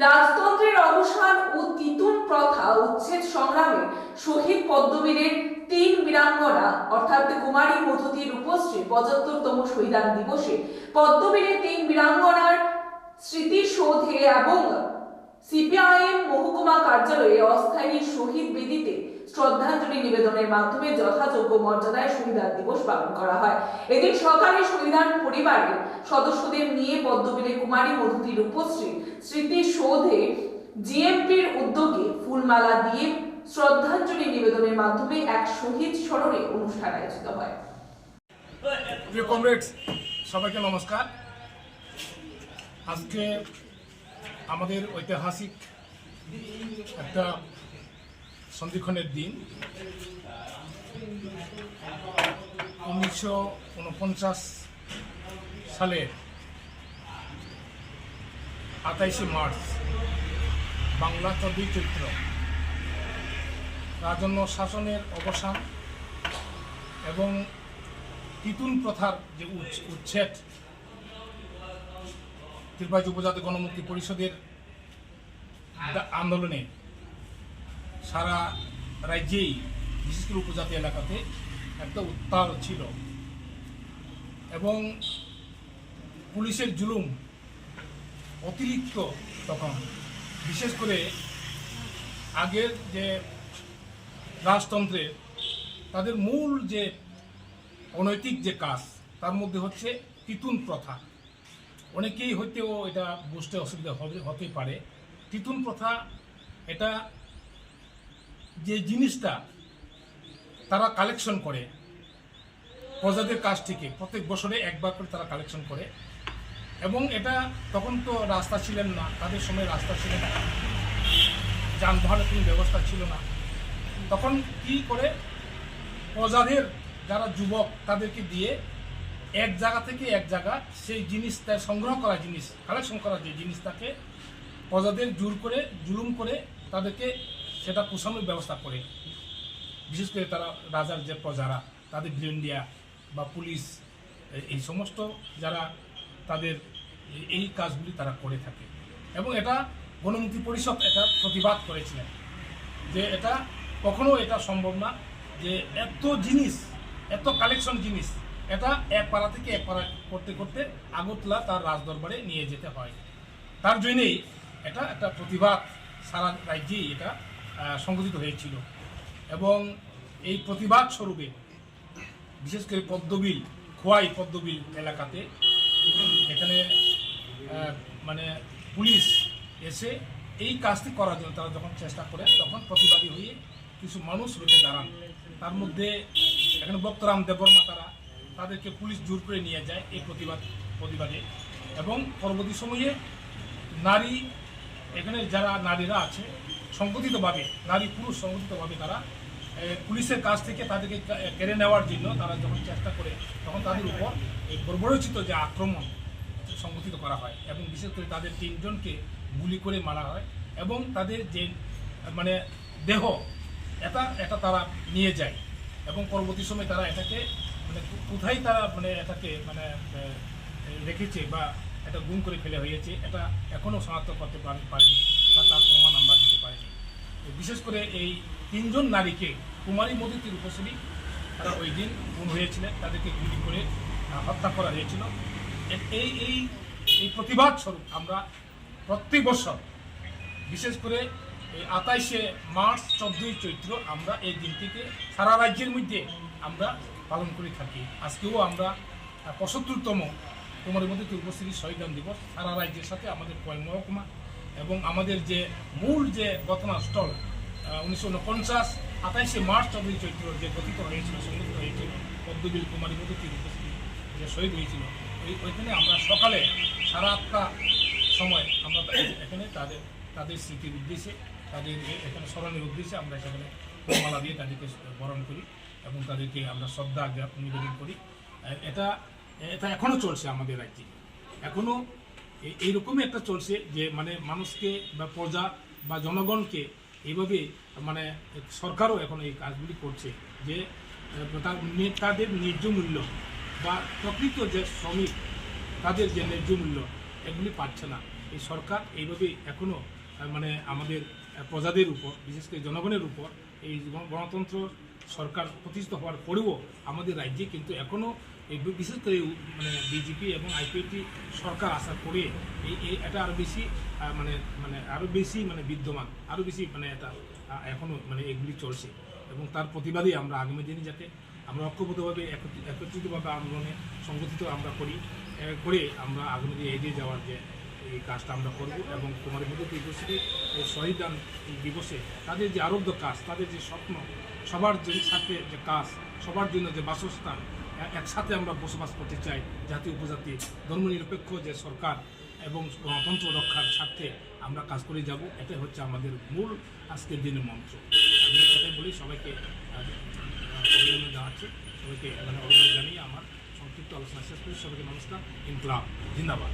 রাজতন্ত্রের অবসান ও তিতুন প্রথা উচ্ছেদ সংগ্রামে শহীদ পদ্মবীরের তিন বীরাঙ্গনা, অর্থাৎ কুমারী মধুতি রূপশ্রী পঁচাত্তরতম শহীদান দিবসে পদ্মবীরের তিন বীরাঙ্গনার স্মৃতিসৌধে এবং সিপিআইএম মহকুমা কার্যালয়ে অস্থায়ী শহীদ বেদিতে শ্রদ্ধাঞ্জলি নিবেদনের মাধ্যমে যথাযোগ্য মর্যাদায় শহীদান দিবস পালন করা হয়। এদিন সকালে শহীদান পরিবারের সদস্যদের নিয়ে পদ্মবীরে কুমারী মধুতি রূপশ্রী স্মৃতিসৌধে জিএমপির উদ্যোগে ফুলমালা দিয়ে শ্রদ্ধাঞ্জলি নিবেদনের মাধ্যমে এক শহীদ স্মরণে অনুষ্ঠান আয়োজিত হয়। কমরেডস, সবাইকে নমস্কার। আজকে আমাদের ঐতিহাসিক একটা সন্ধিক্ষণের দিন উনিশশো উনপঞ্চাশ সালের আঠাইশে মার্চ, বাংলা চব্বিশ চৈত্র। রাজন্য শাসনের অবসান এবং তিতুন প্রথার যে উচ্ছেদ ত্রিপুরা উপজাতি গণমুক্তি পরিষদের আন্দোলনে সারা রাজ্যেই, বিশেষ করে উপজাতি এলাকাতে একটা উত্তাল ছিল। এবং পুলিশের জুলুম অতিরিক্ত তখন। বিশেষ করে আগের যে রাজতন্ত্রের তাদের মূল যে অনৈতিক যে কাজ, তার মধ্যে হচ্ছে তিতুন প্রথা। অনেকেই হয়তো এটা বুঝতে অসুবিধা হবে, হতে পারে। তিতুন প্রথা এটা যে জিনিসটা তারা কালেকশন করে, প্রজাদের কাছ থেকে প্রত্যেক বছরে একবার করে তারা কালেকশন করে। এবং এটা তখন তো রাস্তা ছিলেন না, তাদের সময় রাস্তা ছিল না, যানবাহনের কোনো ব্যবস্থা ছিল না। তখন কি করে প্রজাদের যারা যুবক তাদেরকে দিয়ে এক জায়গা থেকে এক জায়গা সেই জিনিসটা সংগ্রহ করা জিনিস কালেকশন করা যে জিনিসটাকে প্রজাদের জোর করে, জুলুম করে তাদেরকে সেটা পোষানোর ব্যবস্থা করে। বিশেষ করে তারা রাজার যে প্রজারা, তাদের ভিলেন্ডিয়া বা পুলিশ, এই সমস্ত যারা তাদের এই কাজগুলি তারা করে থাকে। এবং এটা গণমুক্তি পরিষদ এটা প্রতিবাদ করেছিলেন যে এটা কখনো এটা সম্ভব না যে এত জিনিস, এত কালেকশন জিনিস, এটা এক পাড়া থেকে এক পাড়া করতে করতে আগরতলা তার রাজদরবারে নিয়ে যেতে হয়। তার জন্যেই এটা একটা প্রতিবাদ সারা রাজ্যেই এটা সংগঠিত হয়েছিল। এবং এই প্রতিবাদ স্বরূপে, বিশেষ করে পদ্মবিল, খোয়াই পদ্মবিল এলাকাতে, এখানে মানে পুলিশ এসে এই কাজটি করার জন্য তারা যখন চেষ্টা করে, তখন প্রতিবাদী হয়ে কিছু মানুষ রুখে দাঁড়ান। তার মধ্যে এখানে বক্তরাম দেববর্মা তারা তাদেরকে পুলিশ জোর করে নিয়ে যায় এই প্রতিবাদ, প্রতিবাদে। এবং পরবর্তী সময়ে নারী, এখানে যারা নারীরা আছে সংগঠিতভাবে, নারী পুরুষ সংগঠিতভাবে তারা পুলিশের কাছ থেকে তাদেরকে কেড়ে নেওয়ার জন্য তারা যখন চেষ্টা করে, তখন তাদের উপর এই বর্বরচিত যে আক্রমণ সংগঠিত করা হয় এবং বিশেষ করে তাদের তিনজনকে গুলি করে মারা হয় এবং তাদের যে মানে দেহ, এটা এটা তারা নিয়ে যায় এবং পরবর্তী সময় তারা এটাকে মানে কোথায় তারা মানে এটাকে মানে রেখেছে বা এটা গুম করে ফেলে হয়েছে, এটা এখনও শনাক্ত করতে পারে- পারেনি বা তার প্রমাণ আমরা দিতে পারিনি। বিশেষ করে এই তিনজন নারীকে কুমারী মধুতির উপস্থিতি, তারা ওই দিন খুন হয়েছিলেন, তাদেরকে গুলি করে হত্যা করা হয়েছিল। এই এই এই প্রতিবাদ স্বরূপ আমরা প্রত্যেক বছর, বিশেষ করে এই আঠাইশে মার্চ চোদ্দই চৈত্র, আমরা এই দিনটিকে সারা রাজ্যের মধ্যে আমরা পালন করে থাকি। আজকেও আমরা পঁচাত্তরতম কুমারী মধ্যে উপস্থিতি শহীদান দিবস। সারা রাজ্যের সাথে আমাদের কয় মহকুমা এবং আমাদের যে মূল যে ঘটনাস্থল উনিশশো উনপঞ্চাশ আঠাইশে মার্চ চৌধুরী চৈত্র যে গঠিত হয়েছিল, সংগঠিত হয়েছিল, পদ্মবিল কুমারী মধুতির উপস্থিতি যে শহীদ হয়েছিল, ওই ওইখানে আমরা সকালে সারা আটটা সময় আমরা এখানে তাদের তাদের স্মৃতির উদ্দেশ্যে, তাদের এখানে স্মরণের উদ্দেশ্যে আমরা সেখানে মালা দিয়ে তাদেরকে বরণ করি এবং তাদেরকে আমরা শ্রদ্ধা নিবেদন করি। এটা এটা এখনও চলছে আমাদের রাজ্যে এখনও এই- এইরকমই একটা চলছে যে মানে মানুষকে বা প্রজা বা জনগণকে এইভাবে মানে সরকারও এখন এই কাজগুলি করছে যে তাদের ন্যায্য মূল্য বা প্রকৃত যে শ্রমিক, তাদের যে ন্যায্য মূল্য, এগুলি পাচ্ছে না। এই সরকার এইভাবেই এখনও মানে আমাদের প্রজাদের উপর, বিশেষ করে জনগণের উপর, এই গণতন্ত্র সরকার প্রতিষ্ঠিত হওয়ার পরেও আমাদের রাজ্যে কিন্তু এখনও বি- বিশেষ করে মানে বিজেপি এবং আইপিএটি সরকার আসার পরে এই এটা আরও বেশি মানে মানে আরও বেশি মানে বিদ্যমান আরও বেশি মানে এটা এখনও মানে এগুলি চলছে। এবং তার প্রতিবাদে আমরা আগামী দিনে যাতে আমরা ঐক্যবদ্ধভাবে একত্রিতভাবে আন্দোলনে সংগঠিত আমরা করি করে আমরা আগামী দিনে এগিয়ে যাওয়ার যে এই কাজটা আমরা করব এবং কুমারী মধ্যে দিবসে এই শহীদান দিবসে তাদের যে আরব্ধ কাজ, তাদের যে স্বপ্ন, সবার যে সাথে যে কাজ, সবার জন্য যে বাসস্থান একসাথে আমরা বসবাস করতে চাই জাতি, উপজাতি, ধর্মনিরপেক্ষ যে সরকার এবং গণতন্ত্র রক্ষার স্বার্থে আমরা কাজ করে যাব, এটাই হচ্ছে আমাদের মূল আজকের দিনের মন্ত্র। আমি এটাই বলি, সবাইকে অভিনন্দন জানাচ্ছি। সবাইকে মানে অভিনন্দন জানিয়ে আমার সংক্ষিপ্ত আলোচনা শেষ করি। সবাইকে নমস্কার। ইনকলাম জিন্দাবাদ।